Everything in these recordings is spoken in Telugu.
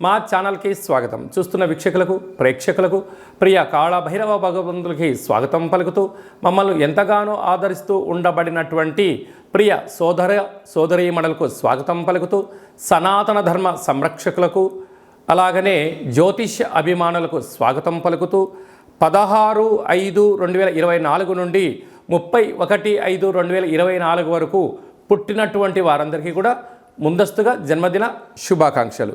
మా ఛానల్కి స్వాగతం. చూస్తున్న వీక్షకులకు ప్రేక్షకులకు ప్రియ కాళభైరవ భగవంతులకి స్వాగతం పలుకుతూ మమ్మల్ని ఎంతగానో ఆదరిస్తూ ఉండబడినటువంటి ప్రియ సోదర సోదరీమణులకు స్వాగతం పలుకుతూ సనాతన ధర్మ సంరక్షకులకు అలాగనే జ్యోతిష్య అభిమానులకు స్వాగతం పలుకుతూ పదహారు ఐదు రెండు వేల ఇరవై నాలుగు నుండి ముప్పై ఒకటి ఐదు రెండు వేల ఇరవై నాలుగు వరకు పుట్టినటువంటి వారందరికీ కూడా ముందస్తుగా జన్మదిన శుభాకాంక్షలు.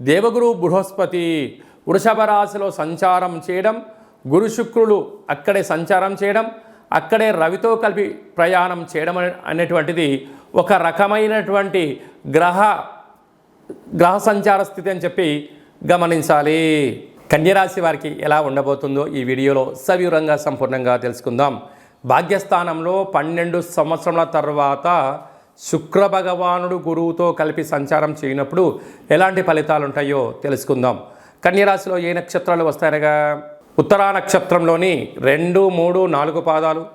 దేవగురు బృహస్పతి వృషభ రాశిలో సంచారం చేయడం గురు శుక్రులు అక్కడే సంచారం చేయడం అక్కడే రవితో కలిపి ప్రయాణం చేయడం అనేటువంటిది ఒక రకమైనటువంటి గ్రహ గ్రహ సంచార స్థితి అని చెప్పి గమనించాలి. కన్యరాశి వారికి ఎలా ఉండబోతుందో ఈ వీడియోలో సవివరంగా సంపూర్ణంగా తెలుసుకుందాం. భాగ్యస్థానంలో పన్నెండు సంవత్సరాల తర్వాత శుక్ర భగవానుడు గురువుతో కలిపి సంచారం చేయనప్పుడు ఎలాంటి ఫలితాలు ఉంటాయో తెలుసుకుందాం. కన్యరాశిలో ఏ నక్షత్రాలు వస్తాయనగా? ఉత్తరా నక్షత్రంలోని రెండు మూడు నాలుగు పాదాలు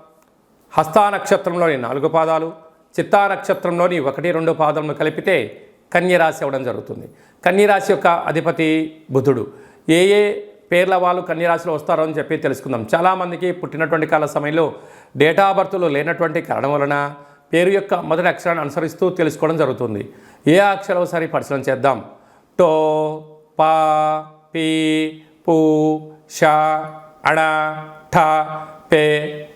హస్తా నక్షత్రంలోని నాలుగు పాదాలు చిత్తా నక్షత్రంలోని ఒకటి రెండు పాదములు కలిపితే కన్యరాశి అవ్వడం జరుగుతుంది. కన్యరాశి యొక్క అధిపతి బుధుడు. ఏ ఏ పేర్ల వాళ్ళు కన్యరాశిలో వస్తారో అని చెప్పి తెలుసుకుందాం. చాలామందికి పుట్టినటువంటి కాల సమయంలో డేటా బర్త్లు లేనటువంటి కారణం వలన పేరు యొక్క మొదటి అక్షరాన్ని అనుసరిస్తూ తెలుసుకోవడం జరుగుతుంది. ఏ అక్షరం ఒకసారి పరిశీలన చేద్దాం. టో పా పి పు ష అణ ఠ పే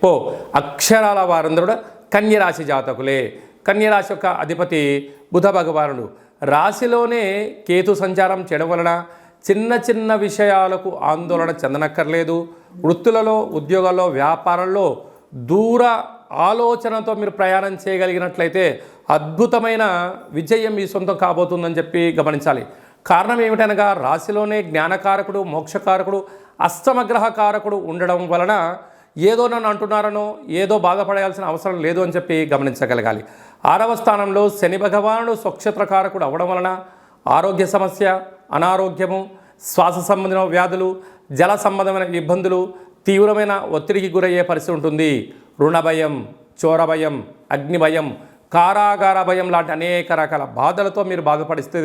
పో. అక్షరాల వారందరూ కూడా కన్యరాశి జాతకులే. కన్యరాశి యొక్క అధిపతి బుధ భగవానుడు. రాశిలోనే కేతు సంచారం చేయడం వలన చిన్న చిన్న విషయాలకు ఆందోళన చెందనక్కర్లేదు. వృత్తులలో ఉద్యోగాల్లో వ్యాపారంలో దూర ఆలోచనతో మీరు ప్రయాణం చేయగలిగినట్లయితే అద్భుతమైన విజయం మీ సొంతం కాబోతుందని చెప్పి గమనించాలి. కారణం ఏమిటనగా రాశిలోనే జ్ఞానకారకుడు మోక్షకారకుడు అష్టమగ్రహ కారకుడు ఉండడం వలన ఏదో నన్ను అంటున్నారనో ఏదో బాధపడాల్సిన అవసరం లేదు అని చెప్పి గమనించగలగాలి. ఆరవ స్థానంలో శని భగవానుడు స్వక్షత్రకారకుడు అవడం వలన ఆరోగ్య సమస్య అనారోగ్యము శ్వాస సంబంధమైన వ్యాధులు జల సంబంధమైన ఇబ్బందులు తీవ్రమైన ఒత్తిడికి గురయ్యే పరిస్థితి ఉంటుంది. రుణభయం చోరభయం అగ్నిభయం అగ్ని భయం కారాగార భయం లాంటి అనేక రకాల బాధలతో మీరు బాధపడిస్తే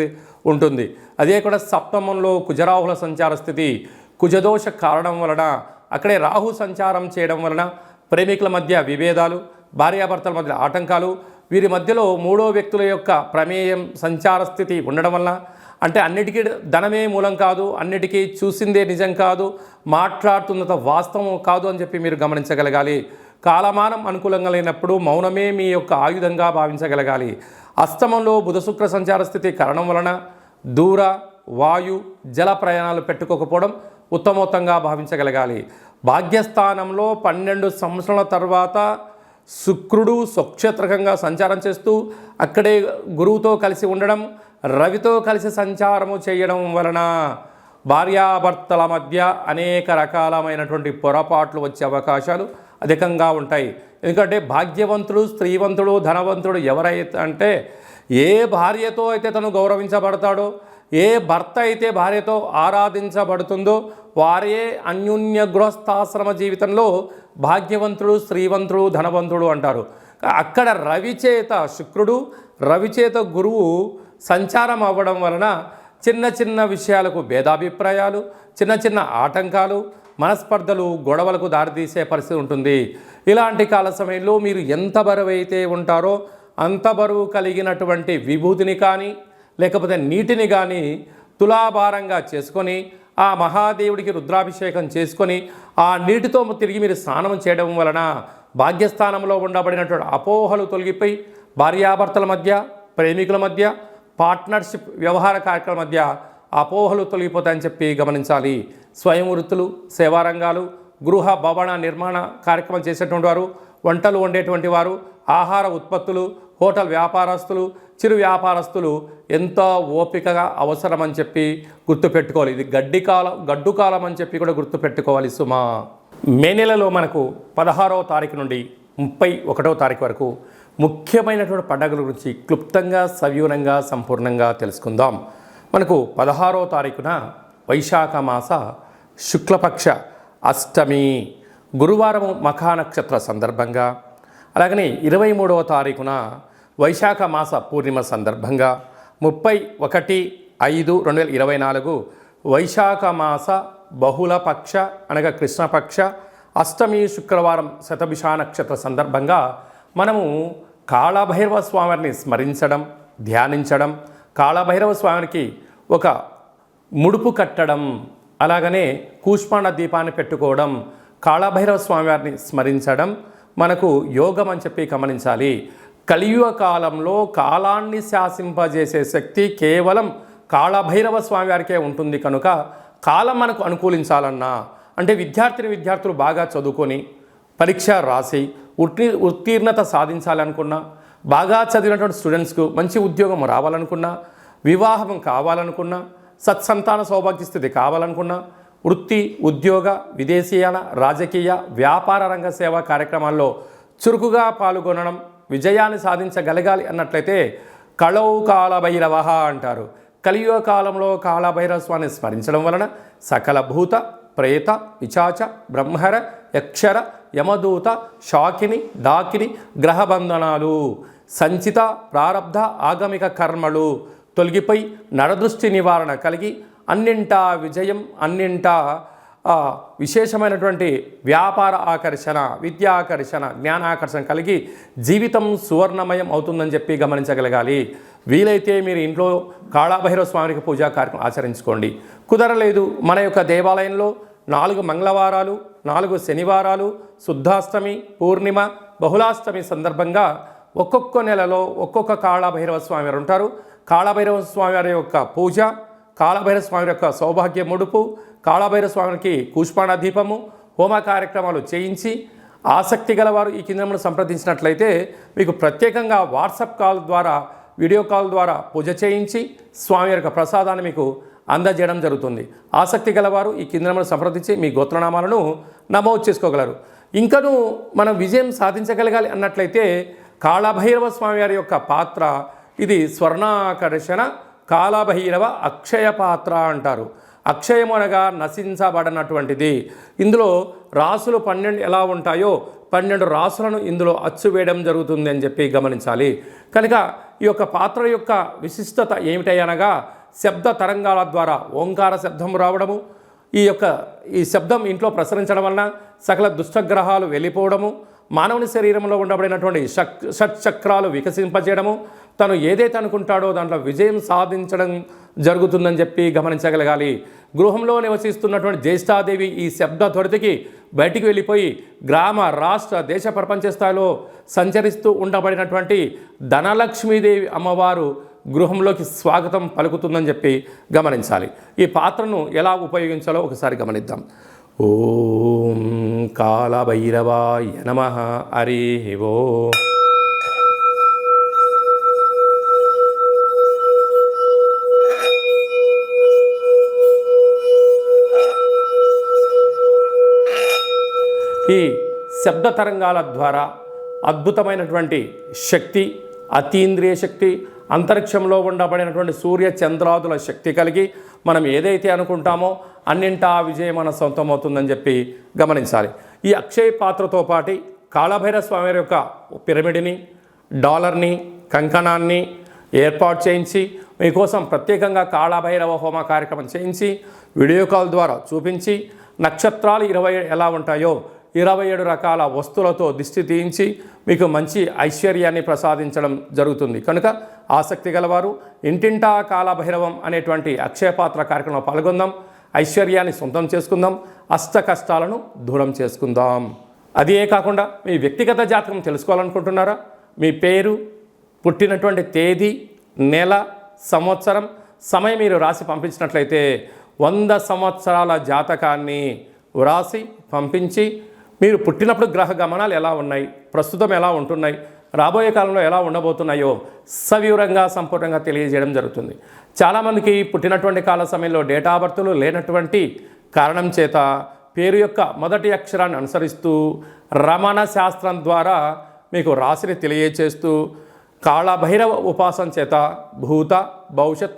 ఉంటుంది. అదే కూడా సప్తమంలో కుజరాహుల సంచార స్థితి. కుజదోష కారణం వలన అక్కడే రాహు సంచారం చేయడం వలన ప్రేమికుల మధ్య విభేదాలు భార్యాభర్తల మధ్య ఆటంకాలు వీరి మధ్యలో మూడో వ్యక్తుల యొక్క ప్రమేయం సంచార స్థితి ఉండడం వలన అంటే అన్నిటికీ ధనమే మూలం కాదు అన్నిటికీ చూసిందే నిజం కాదు మాట్లాడుతున్నంత వాస్తవం కాదు అని చెప్పి మీరు గమనించగలగాలి. కాలమానం అనుకూలంగా లేనప్పుడు మౌనమే మీ యొక్క ఆయుధంగా భావించగలగాలి. అస్తమంలో బుధ శుక్ర సంచార స్థితి కారణం వలన దూర వాయు జల ప్రయాణాలు పెట్టుకోకపోవడం ఉత్తమోత్తంగా భావించగలగాలి. భాగ్యస్థానంలో పన్నెండు సంవత్సరాల తర్వాత శుక్రుడు స్వక్షేత్రకంగా సంచారం చేస్తూ అక్కడే గురువుతో కలిసి ఉండడం రవితో కలిసి సంచారము చేయడం వలన భార్యాభర్తల మధ్య అనేక రకాలమైనటువంటి పొరపాట్లు వచ్చే అవకాశాలు అధికంగా ఉంటాయి. ఎందుకంటే భాగ్యవంతుడు స్త్రీవంతుడు ధనవంతుడు ఎవరైతే అంటే ఏ భార్యతో అయితే తను గౌరవించబడతాడో ఏ భర్త అయితే భార్యతో ఆరాధించబడుతుందో వారే అన్యోన్య గృహస్థాశ్రమ జీవితంలో భాగ్యవంతుడు స్త్రీవంతుడు ధనవంతుడు అంటారు. అక్కడ రవిచేత శుక్రుడు రవిచేత గురువు సంచారం అవ్వడం వలన చిన్న చిన్న విషయాలకు భేదాభిప్రాయాలు చిన్న చిన్న ఆటంకాలు మనస్పర్ధలు గొడవలకు దారితీసే పరిస్థితి ఉంటుంది. ఇలాంటి కాల సమయంలో మీరు ఎంత బరువు అయితే ఉంటారో అంత బరువు కలిగినటువంటి విభూతిని కానీ లేకపోతే నీటిని కానీ తులాభారంగా చేసుకొని ఆ మహాదేవుడికి రుద్రాభిషేకం చేసుకొని ఆ నీటితో తిరిగి మీరు స్నానం చేయడం వలన భాగ్యస్థానంలో ఉండబడినటువంటి అపోహలు తొలగిపోయి భార్యాభర్తల మధ్య ప్రేమికుల మధ్య పార్ట్నర్షిప్ వ్యవహార కార్యక్రమాల మధ్య అపోహలు తొలగిపోతాయని చెప్పి గమనించాలి. స్వయం వృత్తులు సేవారంగాలు గృహ భవన నిర్మాణ కార్యక్రమం చేసేటువంటి వారు వంటలు వండేటువంటి వారు ఆహార ఉత్పత్తులు హోటల్ వ్యాపారస్తులు చిరు వ్యాపారస్తులు ఎంతో ఓపికగా అవసరమని చెప్పి గుర్తుపెట్టుకోవాలి. ఇది గడ్డి కాలం గడ్డు కాలం అని చెప్పి కూడా గుర్తుపెట్టుకోవాలి సుమా. మే నెలలో మనకు పదహారవ తారీఖు నుండి ముప్పై ఒకటవ తారీఖు వరకు ముఖ్యమైనటువంటి పండుగల గురించి క్లుప్తంగా సవివరంగా సంపూర్ణంగా తెలుసుకుందాం. మనకు పదహారవ తారీఖున వైశాఖ మాస శుక్లపక్ష అష్టమి గురువారం మఖా నక్షత్ర సందర్భంగా అలాగనే ఇరవై మూడవ తారీఖున వైశాఖ మాస పూర్ణిమ సందర్భంగా ముప్పై ఒకటి ఐదు రెండు వేల ఇరవై నాలుగు వైశాఖ మాస బహుళపక్ష అనగా కృష్ణపక్ష అష్టమి శుక్రవారం శతభిష నక్షత్ర సందర్భంగా మనము కాళభైరవ స్వామిని స్మరించడం ధ్యానించడం కాళభైరవ స్వామికి ఒక ముడుపు కట్టడం అలాగనే కూష్మాండ దీపాన్ని పెట్టుకోవడం కాళభైరవ స్వామివారిని స్మరించడం మనకు యోగం అని చెప్పి గమనించాలి. కలియుగ కాలంలో కాలాన్ని శాసింపజేసే శక్తి కేవలం కాళభైరవ స్వామివారికే ఉంటుంది కనుక కాలం మనకు అనుకూలించాలన్నా అంటే విద్యార్థిని విద్యార్థులు బాగా చదువుకొని పరీక్ష రాసి ఉత్తీ ఉత్తీర్ణత సాధించాలనుకున్నా బాగా చదివినటువంటి స్టూడెంట్స్కు మంచి ఉద్యోగం రావాలనుకున్నా వివాహం కావాలనుకున్నా సత్సంతాన సౌభాగ్య స్థితి కావాలనుకున్నా వృత్తి ఉద్యోగ విదేశీయాల రాజకీయ వ్యాపార రంగ సేవా కార్యక్రమాల్లో చురుకుగా పాల్గొనడం విజయాన్ని సాధించగలగాలి అన్నట్లయితే కళౌ కాలభైరవ అంటారు. కలియుగ కాలంలో కాలభైరవ స్వామిని స్మరించడం వలన సకల భూత ప్రేత విచాచ బ్రహ్మర యక్షర యమదూత షాకిని దాకిని గ్రహబంధనాలు. సంచిత ప్రారబ్ధ ఆగమిక కర్మలు. తొలగిపోయి నరదృష్టి నివారణ కలిగి అన్నింటా విజయం అన్నింటా విశేషమైనటువంటి వ్యాపార ఆకర్షణ విద్యా ఆకర్షణ జ్ఞానాకర్షణ కలిగి జీవితం సువర్ణమయం అవుతుందని చెప్పి గమనించగలగాలి. వీలైతే మీరు ఇంట్లో కాళాభైరవ స్వామికి పూజా కార్యక్రమం ఆచరించుకోండి. కుదరలేదు మన యొక్క దేవాలయంలో నాలుగు మంగళవారాలు నాలుగు శనివారాలు శుద్ధాష్టమి పూర్ణిమ బహుళాష్టమి సందర్భంగా ఒక్కొక్క నెలలో ఒక్కొక్క కాళభైరవ స్వామి వారు ఉంటారు. కాళభైరవ స్వామి వారి యొక్క పూజ కాళభైరవ స్వామి యొక్క సౌభాగ్య ముడుపు కాళభైరవ స్వామికి కూష్పాణ దీపము హోమ కార్యక్రమాలు చేయించి ఆసక్తి గలవారు ఈ కేంద్రంలో సంప్రదించినట్లయితే మీకు ప్రత్యేకంగా వాట్సాప్ కాల్ ద్వారా వీడియో కాల్ ద్వారా పూజ చేయించి స్వామి యొక్క ప్రసాదాన్ని మీకు అందజేయడం జరుగుతుంది. ఆసక్తి గలవారు ఈ కేంద్రంలో సంప్రదించి మీ గోత్రనామాలను నమోదు చేసుకోగలరు. ఇంకనూ మనం విజయం సాధించగలగాలి అన్నట్లయితే కాళభైరవ స్వామివారి యొక్క పాత్ర ఇది స్వర్ణాకర్షణ కాళభైరవ అక్షయ పాత్ర అంటారు. అక్షయం అనగా నశించబడనటువంటిది. ఇందులో రాసులు పన్నెండు ఎలా ఉంటాయో పన్నెండు రాసులను ఇందులో అచ్చు వేయడం జరుగుతుంది అని చెప్పి గమనించాలి. కనుక ఈ యొక్క పాత్ర యొక్క విశిష్టత ఏమిటనగా శబ్ద తరంగాల ద్వారా ఓంకార శబ్దం రావడము ఈ యొక్క ఈ శబ్దం ఇంట్లో ప్రసరించడం వలన సకల దుష్టగ్రహాలు వెళ్ళిపోవడము మానవుని శరీరంలో ఉండబడినటువంటి షట్ షట్చక్రాలు వికసింపజేయడము తను ఏదైతే అనుకుంటాడో దాంట్లో విజయం సాధించడం జరుగుతుందని చెప్పి గమనించగలగాలి. గృహంలో నివసిస్తున్నటువంటి జ్యేష్ఠాదేవి ఈ శబ్ద త్వరితకి బయటికి వెళ్ళిపోయి గ్రామ రాష్ట్ర దేశ ప్రపంచ స్థాయిలో సంచరిస్తూ ఉండబడినటువంటి ధనలక్ష్మీదేవి అమ్మవారు గృహంలోకి స్వాగతం పలుకుతుందని చెప్పి గమనించాలి. ఈ పాత్రను ఎలా ఉపయోగించాలో ఒకసారి గమనిద్దాం. ఓం కాలభైరవాయ నమ. హరి ఓ. ఈ శబ్ద తరంగాల ద్వారా అద్భుతమైనటువంటి శక్తి అతీంద్రియ శక్తి అంతరిక్షంలో ఉండబడినటువంటి సూర్య చంద్రాదుల శక్తి కలిగి మనం ఏదైతే అనుకుంటామో అన్నింటా విజయం మన సొంతమవుతుందని చెప్పి గమనించాలి. ఈ అక్షయ పాత్రతో పాటి కాళభైర స్వామి యొక్క పిరమిడ్ని డాలర్ని కంకణాన్ని ఏర్పాటు చేయించి మీకోసం ప్రత్యేకంగా కాళభైరవ హోమ కార్యక్రమం చేయించి వీడియో కాల్ ద్వారా చూపించి నక్షత్రాలు ఇరవై ఎలా ఉంటాయో ఇరవై ఏడు రకాల వస్తువులతో దిష్టి తీయించి మీకు మంచి ఐశ్వర్యాన్ని ప్రసాదించడం జరుగుతుంది. కనుక ఆసక్తి గలవారు. ఇంటింటా కాలభైరవం అనేటువంటి అక్షయపాత్ర కార్యక్రమంలో పాల్గొందాం. ఐశ్వర్యాన్ని సొంతం చేసుకుందాం. అష్ట కష్టాలను దూరం చేసుకుందాం. అదే కాకుండా మీ వ్యక్తిగత జాతకం తెలుసుకోవాలనుకుంటున్నారా? మీ పేరు పుట్టినటువంటి తేదీ నెల సంవత్సరం సమయం మీరు రాసి పంపించినట్లయితే వంద సంవత్సరాల జాతకాన్ని వ్రాసి పంపించి మీరు పుట్టినప్పుడు గ్రహ గమనాలు ఎలా ఉన్నాయి? ప్రస్తుతం ఎలా ఉంటున్నాయి? రాబోయే కాలంలో ఎలా ఉండబోతున్నాయో సవివరంగా సంపూర్ణంగా తెలియజేయడం జరుగుతుంది. చాలామందికి పుట్టినటువంటి కాల సమయంలో డేటా బర్తులు లేనటువంటి కారణం చేత పేరు యొక్క మొదటి అక్షరాన్ని అనుసరిస్తూ రమణ శాస్త్రం ద్వారా మీకు రాశిని తెలియచేస్తూ కాళభైరవ ఉపాసన చేత భూత భవిష్యత్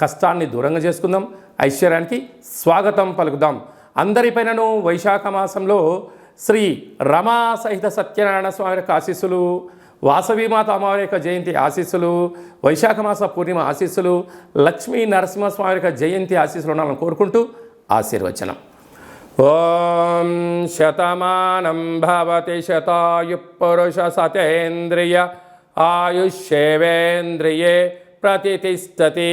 కష్టాన్ని దూరంగా చేసుకుందాం. ఐశ్వర్యానికి స్వాగతం పలుకుదాం. అందరిపైనను వైశాఖ మాసంలో శ్రీ రమా సహిత సత్యనారాయణ స్వామి యొక్క ఆశీస్సులు వాసవీమాత అమ్మవారి యొక్క జయంతి ఆశీస్సులు వైశాఖ మాస పూర్ణిమ ఆశీస్సులు లక్ష్మీ నరసింహస్వామి యొక్క జయంతి ఆశీస్సులు ఉండాలని కోరుకుంటూ ఆశీర్వచనం. ఓం శతమానం భవతి శతాయు పురుష సతేంద్రియ ఆయుష్యేవేంద్రియే ప్రతిష్టతి.